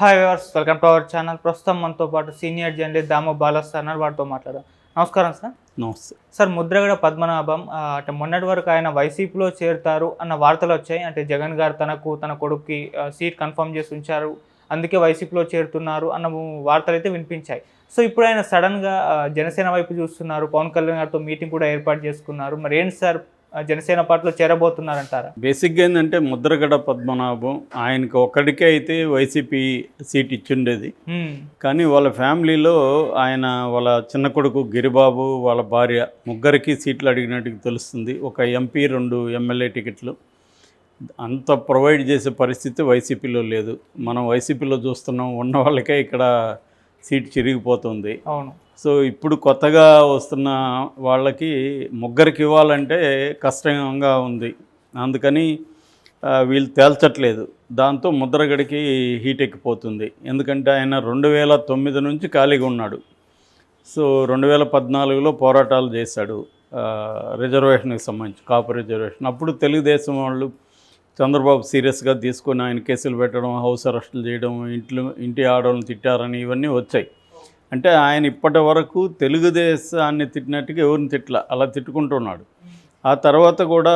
Hi viewers welcome to our channel ప్రస్తుతం మనతో పాటు సీనియర్ జర్నలిస్ట్ దామో బాలస్ అన్నారు వారితో మాట్లాడాం నమస్కారం సార్. నమస్తే. సార్ ముద్రగడ పద్మనాభం అంటే మొన్నటి వరకు ఆయన వైసీపీలో చేరుతారు అన్న వార్తలు వచ్చాయి. అంటే జగన్ గారు తనకు తన కొడుకుకి సీట్ కన్ఫర్మ్ చేసి ఉంచారు. అందుకే వైసీపీలో చేరుతున్నారు అన్న వార్తలు అయితే వినిపించాయి. సో ఇప్పుడు ఆయన సడన్గా జనసేన వైపు చూస్తున్నారు. పవన్ కళ్యాణ్ గారితో మీటింగ్ కూడా ఏర్పాటు చేసుకున్నారు. మరి ఏంటి సార్ జనసేన పార్టీలో చేరబోతున్నారంటారా? బేసిక్గా ఏంటంటే ముద్రగడ పద్మనాభం ఆయనకి ఒక్కడికే అయితే వైసీపీ సీట్ ఇచ్చిండేది. కానీ వాళ్ళ ఫ్యామిలీలో ఆయన వాళ్ళ చిన్న కొడుకు గిరిబాబు వాళ్ళ భార్య ముగ్గురికి సీట్లు అడిగినట్టుగా తెలుస్తుంది. ఒక ఎంపీ రెండు ఎమ్మెల్యే టికెట్లు. అంత ప్రొవైడ్ చేసే పరిస్థితి వైసీపీలో లేదు. మనం వైసీపీలో చూస్తున్నాం ఉన్న వాళ్ళకే ఇక్కడ సీట్ చిరిగిపోతుంది. అవును. సో ఇప్పుడు కొత్తగా వస్తున్న వాళ్ళకి ముగ్గురికి ఇవ్వాలంటే కష్టంగా ఉంది. అందుకని వీళ్ళు తేల్చట్లేదు. దాంతో ముద్రగడికి హీట్ ఎక్కిపోతుంది. ఎందుకంటే ఆయన రెండు వేల తొమ్మిది నుంచి ఖాళీగా ఉన్నాడు. సో రెండు వేల పద్నాలుగులో పోరాటాలు చేశాడు. రిజర్వేషన్కి సంబంధించి కాపు రిజర్వేషన్. అప్పుడు తెలుగుదేశం వాళ్ళు చంద్రబాబు సీరియస్గా తీసుకొని ఆయన కేసులు పెట్టడం హౌస్ అరెస్టులు చేయడం ఇంట్లో ఇంటి ఆడవాళ్ళని తిట్టారని ఇవన్నీ వచ్చాయి. అంటే ఆయన ఇప్పటి వరకు తెలుగుదేశాన్ని తిట్టినట్టుగా ఎవరిని తిట్ల అలా తిట్టుకుంటున్నాడు. ఆ తర్వాత కూడా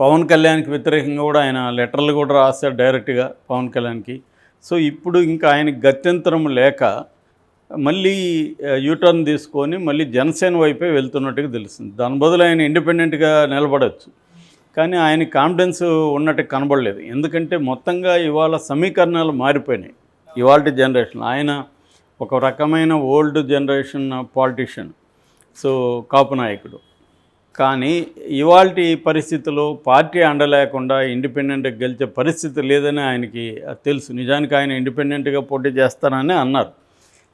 పవన్ కళ్యాణ్కి వ్యతిరేకంగా కూడా ఆయన లెటర్లు కూడా రాశాడు డైరెక్ట్గా పవన్ కళ్యాణ్కి. సో ఇప్పుడు ఇంకా ఆయనకి గత్యంతరం లేక మళ్ళీ యూటర్న్ తీసుకొని మళ్ళీ జనసేన వైపే వెళ్తున్నట్టుగా తెలుస్తుంది. దాని బదులు ఆయన ఇండిపెండెంట్గా నిలబడవచ్చు కానీ ఆయన కాన్ఫిడెన్స్ ఉన్నట్టు కనబడలేదు. ఎందుకంటే మొత్తంగా ఇవాళ సమీకరణాలు మారిపోయినాయి. ఇవాళ జనరేషన్. ఆయన ఒక రకమైన old generation politician. So Kapu నాయకుడు. కానీ ఇవాళ పరిస్థితుల్లో పార్టీ అండలేకుండా ఇండిపెండెంట్గా గెలిచే పరిస్థితి లేదని ఆయనకి తెలుసు. నిజానికి ఆయన ఇండిపెండెంట్గా పోటీ చేస్తానని అన్నారు.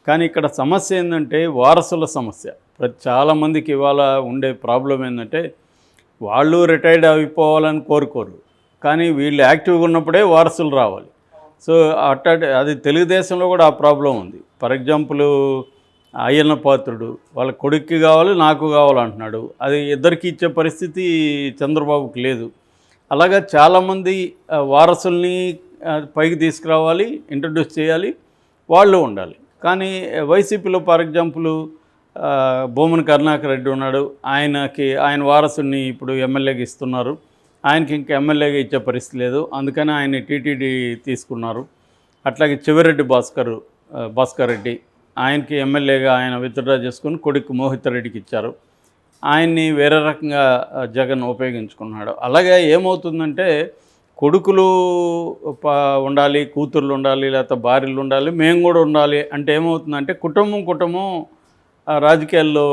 కానీ ఇక్కడ సమస్య ఏంటంటే వారసుల సమస్య. ప్రతి చాలామందికి ఇవాళ ఉండే ప్రాబ్లం ఏంటంటే వాళ్ళు రిటైర్డ్ అయిపోవాలని కోరుకోరు. కానీ వీళ్ళు యాక్టివ్గా ఉన్నప్పుడే వారసులు రావాలి. సో అట్ట అది తెలుగుదేశంలో కూడా ఆ ప్రాబ్లం ఉంది. ఫర్ ఎగ్జాంపుల్ అయ్యన్న పాత్రుడు వాళ్ళ కొడుక్కి కావాలి నాకు కావాలంటున్నాడు అది ఇద్దరికి ఇచ్చే పరిస్థితి చంద్రబాబుకి లేదు. అలాగా చాలామంది వారసుల్ని పైకి తీసుకురావాలి ఇంట్రడ్యూస్ చేయాలి వాళ్ళు ఉండాలి. కానీ వైసీపీలో ఫర్ ఎగ్జాంపుల్ భూమన్ కరుణాకర్ రెడ్డి ఉన్నాడు. ఆయనకి ఆయన వారసుని ఇప్పుడు ఎమ్మెల్యేకి ఇస్తున్నారు. ఆయనకి ఇంకా ఎమ్మెల్యేగా ఇచ్చే పరిస్థితి లేదు. అందుకని ఆయన టీటీడీ తీసుకున్నారు. అట్లాగే చివరెడ్డి భాస్కర్ భాస్కర్ రెడ్డి ఆయనకి ఎమ్మెల్యేగా ఆయన విత్డ్రా చేసుకుని కొడుకు మోహిత్ రెడ్డికి ఇచ్చారు. ఆయన్ని వేరే రకంగా జగన్ ఉపయోగించుకున్నాడు. అలాగే ఏమవుతుందంటే కొడుకులు ఉండాలి కూతుర్లు ఉండాలి లేకపోతే భార్యలు ఉండాలి మేము కూడా ఉండాలి అంటే ఏమవుతుందంటే కుటుంబం కుటుంబం రాజకీయాల్లో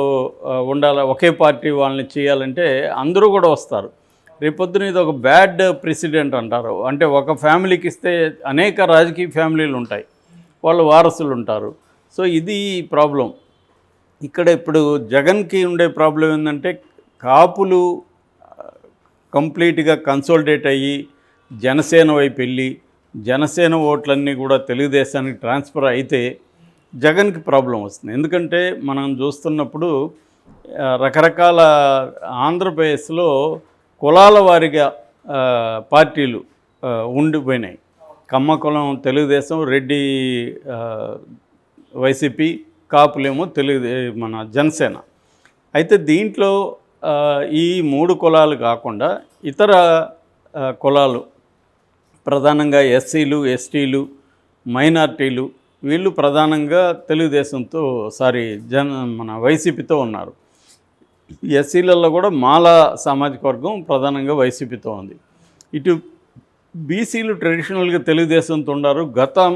ఉండాలి ఒకే పార్టీ వాళ్ళని చేయాలంటే అందరూ కూడా వస్తారు. రేపొద్దున ఇది ఒక బ్యాడ్ ప్రెసిడెంట్ అంటారు. అంటే ఒక ఫ్యామిలీకి ఇస్తే అనేక రాజకీయ ఫ్యామిలీలు ఉంటాయి. వాళ్ళు వారసులు ఉంటారు. సో ఇది ప్రాబ్లం. ఇక్కడ ఇప్పుడు జగన్కి ఉండే ప్రాబ్లం ఏంటంటే కాపులు కంప్లీట్గా కన్సోల్డేట్ అయ్యి జనసేన వైపు వెళ్ళి జనసేన ఓట్లన్నీ కూడా తెలుగుదేశానికి ట్రాన్స్ఫర్ అయితే జగన్కి ప్రాబ్లం వస్తుంది. ఎందుకంటే మనం చూస్తున్నప్పుడు రకరకాల ఆంధ్రప్రదేశ్లో కులాల వారిగా పార్టీలు ఉండిపోయినాయి. కమ్మ కులం తెలుగుదేశం రెడ్డి వైసీపీ కాపులేమో తెలుగు మన జనసేన. అయితే దీంట్లో ఈ మూడు కులాలు కాకుండా ఇతర కులాలు ప్రధానంగా ఎస్సీలు ఎస్టీలు మైనార్టీలు వీళ్ళు ప్రధానంగా తెలుగుదేశంతో సారీ జన మన వైసీపీతో ఉన్నారు. ఎస్సీలలో కూడా మాల సామాజిక వర్గం ప్రధానంగా వైసీపీతో ఉంది. ఇటు బీసీలు ట్రెడిషనల్గా తెలుగుదేశంతో ఉన్నారు గతం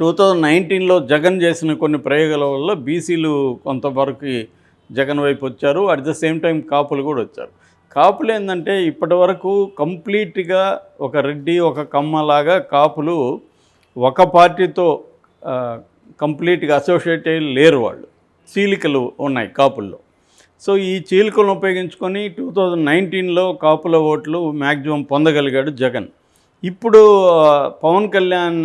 టూ థౌజండ్ నైన్టీన్లో జగన్ చేసిన కొన్ని ప్రయోగాల వల్ల బీసీలు కొంతవరకు జగన్ వైపు వచ్చారు. అట్ ద సేమ్ టైం కాపులు కూడా వచ్చారు. కాపులు ఏంటంటే ఇప్పటి వరకు కంప్లీట్గా ఒక రెడ్డి ఒక కమ్మలాగా కాపులు ఒక పార్టీతో కంప్లీట్గా అసోసియేట్ అయ్యి లేరు వాళ్ళు. చీలికలు ఉన్నాయి కాపుల్లో. సో ఈ చీలికలను ఉపయోగించుకొని టూ థౌజండ్ నైన్టీన్లో కాపుల ఓట్లు మ్యాక్సిమం పొందగలిగాడు జగన్. ఇప్పుడు పవన్ కళ్యాణ్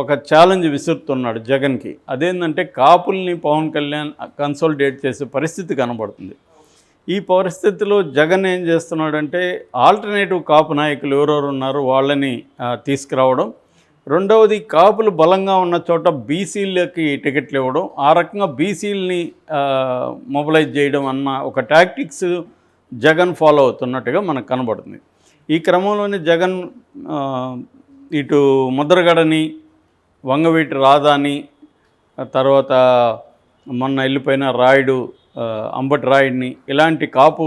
ఒక ఛాలెంజ్ విసురుతున్నాడు జగన్కి. అదేంటంటే కాపుల్ని పవన్ కళ్యాణ్ కన్సల్టేట్ చేసే పరిస్థితి కనబడుతుంది. ఈ పరిస్థితిలో జగన్ ఏం చేస్తున్నాడంటే ఆల్టర్నేటివ్ కాపు నాయకులు ఎవరెవరు ఉన్నారో వాళ్ళని తీసుకురావడం రెండవది కాపులు బలంగా ఉన్న చోట బీసీలకి టికెట్లు ఇవ్వడం. ఆ రకంగా బీసీలని మొబిలైజ్ చేయడం అన్న ఒక టాక్టిక్స్ జగన్ ఫాలో అవుతున్నట్టుగా మనకు కనబడుతుంది. ఈ క్రమంలోనే జగన్ ఇటు ముద్రగడని వంగవీటి రాధాని తర్వాత మొన్న వెళ్ళిపోయిన రాయుడు అంబటి రాయుడిని ఇలాంటి కాపు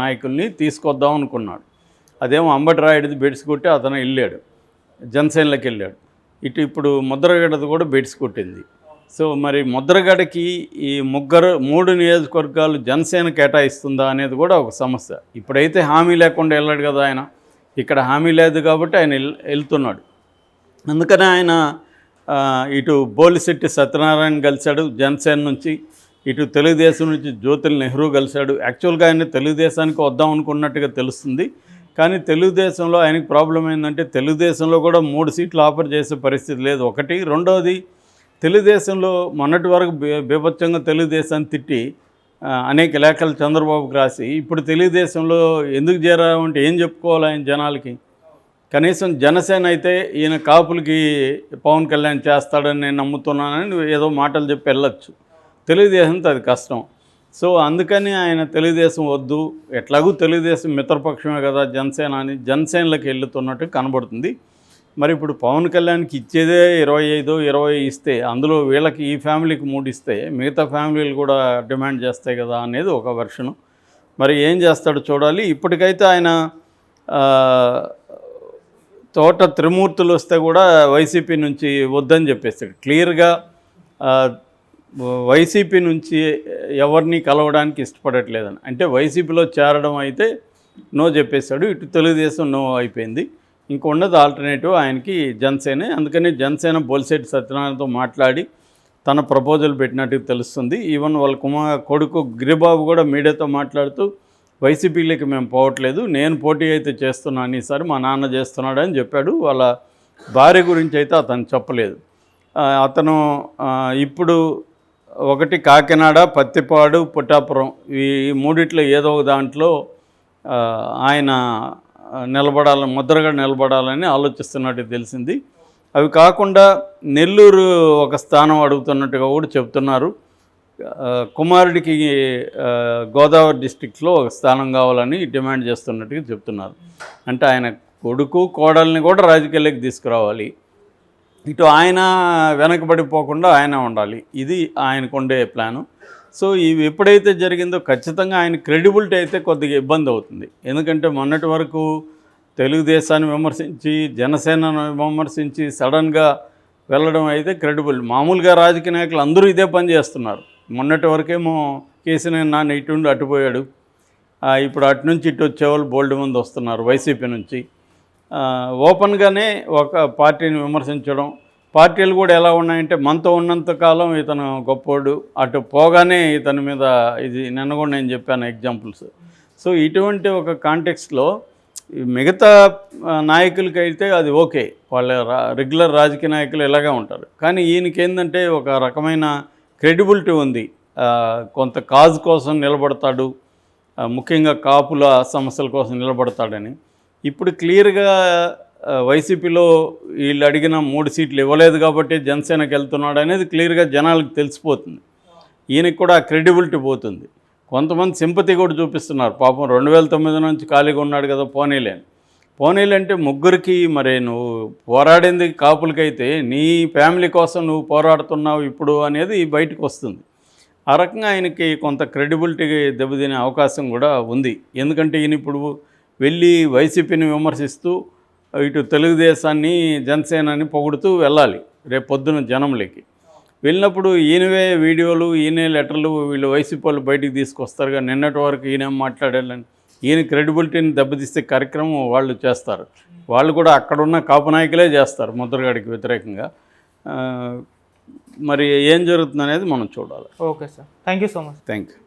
నాయకుల్ని తీసుకొద్దాం అనుకున్నాడు. అదేమో అంబటి రాయుడిది బెడ్స్ కొట్టి అతను వెళ్ళాడు. జనసేనలోకి వెళ్ళాడు ఇటు ఇప్పుడు ముద్రగడది కూడా బెడ్స్ కొట్టింది. సో మరి ముద్రగడకి ఈ ముగ్గురు మూడు నియోజకవర్గాలు జనసేన కేటాయిస్తుందా అనేది కూడా ఒక సమస్య. ఇప్పుడైతే హామీ లేకుండా వెళ్ళాడు కదా ఆయన. ఇక్కడ హామీ లేదు కాబట్టి ఆయన వెళ్తున్నాడు. అందుకనే ఆయన ఇటు బోలిశెట్టి సత్యనారాయణ కలిశాడు జనసేన నుంచి. ఇటు తెలుగుదేశం నుంచి జ్యోతుల్ నెహ్రూ కలిశాడు. యాక్చువల్గా ఆయన తెలుగుదేశానికి వద్దాం అనుకున్నట్టుగా తెలుస్తుంది. కానీ తెలుగుదేశంలో ఆయనకి ప్రాబ్లం ఏంటంటే తెలుగుదేశంలో కూడా మూడు సీట్లు ఆఫర్ చేసే పరిస్థితి లేదు. ఒకటి రెండవది తెలుగుదేశంలో మొన్నటి వరకు బీభత్సంగా తెలుగుదేశాన్ని తిట్టి అనేక లేఖలు చంద్రబాబుకి రాసి ఇప్పుడు తెలుగుదేశంలో ఎందుకు చేరామంటే ఏం చెప్పుకోవాలి ఆయన జనాలకి? కనీసం జనసేన అయితే ఈయన కాపులకి పవన్ కళ్యాణ్ చేస్తాడని నేను నమ్ముతున్నానని ఏదో మాటలు చెప్పి వెళ్ళొచ్చు. తెలుగుదేశంతో అది కష్టం. సో అందుకని ఆయన తెలుగుదేశం వద్దు. ఎట్లాగూ తెలుగుదేశం మిత్రపక్షమే కదా జనసేన అని జనసేనలకు వెళ్తున్నట్టు కనబడుతుంది. మరి ఇప్పుడు పవన్ కళ్యాణ్కి ఇచ్చేదే ఇరవై ఐదు ఇరవై ఇస్తే అందులో వీళ్ళకి ఈ ఫ్యామిలీకి మూడు ఇస్తే మిగతా ఫ్యామిలీలు కూడా డిమాండ్ చేస్తాయి కదా అనేది ఒక వెర్షను. మరి ఏం చేస్తాడో చూడాలి. ఇప్పటికైతే ఆయన తోట త్రిమూర్తులు వస్తే కూడా వైసీపీ నుంచి వద్దని చెప్పేస్తాడు. క్లియర్గా వైసీపీ నుంచి ఎవరిని కలవడానికి ఇష్టపడట్లేదని. అంటే వైసీపీలో చేరడం అయితే నో చెప్పేశాడు. ఇటు తెలుగుదేశం నో అయిపోయింది. ఇంకొన్నది ఆల్టర్నేటివ్ ఆయనకి జనసేనే. అందుకని జనసేన బొలిశెట్టి సత్యనారాయణతో మాట్లాడి తన ప్రపోజల్ పెట్టినట్టు తెలుస్తుంది. ఈవెన్ వాళ్ళ కుమార్ కొడుకు గిరిబాబు కూడా మీడియాతో మాట్లాడుతూ వైసీపీలోకి మేము పోవట్లేదు. నేను పోటీ అయితే చేస్తున్నాను ఈసారి మా నాన్న చేస్తున్నాడు అని చెప్పాడు. వాళ్ళ భార్య గురించి అయితే అతను చెప్పలేదు. అతను ఇప్పుడు ఒకటి కాకినాడ పత్తిపాడు పుట్టాపురం. ఈ మూడిట్లో ఏదో ఒక దాంట్లో ఆయన నిలబడాలని ముద్రగా నిలబడాలని ఆలోచిస్తున్నట్టు తెలిసింది. అవి కాకుండా నెల్లూరు ఒక స్థానం అడుగుతున్నట్టుగా కూడా చెప్తున్నారు. కుమారుడికి గోదావరి డిస్టిక్లో ఒక స్థానం కావాలని డిమాండ్ చేస్తున్నట్టుగా చెప్తున్నారు. అంటే ఆయన కొడుకు కోడల్ని కూడా రాజకీయాల్లోకి తీసుకురావాలి. ఇటు ఆయన వెనకబడిపోకుండా ఆయన ఉండాలి. ఇది ఆయనకు ఉండే ప్లాను. సో ఇవి ఎప్పుడైతే జరిగిందో ఖచ్చితంగా ఆయన క్రెడిబిలిటీ అయితే కొద్దిగా ఇబ్బంది అవుతుంది. ఎందుకంటే మొన్నటి వరకు తెలుగుదేశాన్ని విమర్శించి జనసేనను విమర్శించి సడన్గా వెళ్ళడం అయితే క్రెడిబుల్ మామూలుగా రాజకీయ నాయకులు అందరూ ఇదే పని చేస్తున్నారు. మొన్నటి వరకేమో కేసీఆర్ నాన్న ఇటు అటుపోయాడు ఇప్పుడు అటు నుంచి ఇటు వచ్చేవాళ్ళు బోల్డ్ మంది వస్తున్నారు వైసీపీ నుంచి. ఓపెన్గానే ఒక పార్టీని విమర్శించడం. పార్టీలు కూడా ఎలా ఉన్నాయంటే మనతో ఉన్నంత కాలం ఇతను గొప్పోడు. అటు పోగానే ఇతని మీద ఇది నిన్న కూడా నేను చెప్పాను ఎగ్జాంపుల్స్. సో ఇటువంటి ఒక కాంటెక్స్ట్లో మిగతా నాయకులకైతే అది ఓకే. వాళ్ళ రెగ్యులర్ రాజకీయ నాయకులు ఇలాగే ఉంటారు. కానీ ఈయనకి ఏంటంటే ఒక రకమైన క్రెడిబిలిటీ ఉంది. కొంత కాజ్ కోసం నిలబడతాడు. ముఖ్యంగా కాపుల సమస్యల కోసం నిలబడతాడని. ఇప్పుడు క్లియర్గా వైసీపీలో వీళ్ళు అడిగిన మూడు సీట్లు ఇవ్వలేదు కాబట్టి జనసేనకి వెళ్తున్నాడు అనేది క్లియర్గా జనాలకు తెలిసిపోతుంది. ఈయనకి కూడా క్రెడిబిలిటీ పోతుంది. కొంతమంది సింపతి కూడా చూపిస్తున్నారు. పాపం రెండు వేల తొమ్మిది నుంచి ఖాళీగా ఉన్నాడు కదా పోనీలేని పోనీలు అంటే ముగ్గురికి మరి నువ్వు పోరాడింది కాపులకైతే నీ ఫ్యామిలీ కోసం నువ్వు పోరాడుతున్నావు ఇప్పుడు అనేది బయటకు వస్తుంది. ఆ రకంగా ఆయనకి కొంత క్రెడిబిలిటీ దెబ్బతినే అవకాశం కూడా ఉంది. ఎందుకంటే ఈయన ఇప్పుడు వెళ్ళి వైసీపీని విమర్శిస్తూ ఇటు తెలుగుదేశాన్ని జనసేనని పొగుడుతూ వెళ్ళాలి రేపు పొద్దున జనంలోకి. వెళ్ళినప్పుడు ఈయనవే వీడియోలు ఈయనే లెటర్లు వీళ్ళు వైసీపీ వాళ్ళు బయటికి తీసుకొస్తారు కానీ నిన్నటి వరకు ఈయనేం మాట్లాడాలని ఈయన క్రెడిబిలిటీని దెబ్బతీసే కార్యక్రమం వాళ్ళు చేస్తారు. వాళ్ళు కూడా అక్కడున్న కాపు నాయకులే చేస్తారు ముద్రగడికి వ్యతిరేకంగా. మరి ఏం జరుగుతుంది అనేది మనం చూడాలి. Okay sir. Thank you so much. Thank you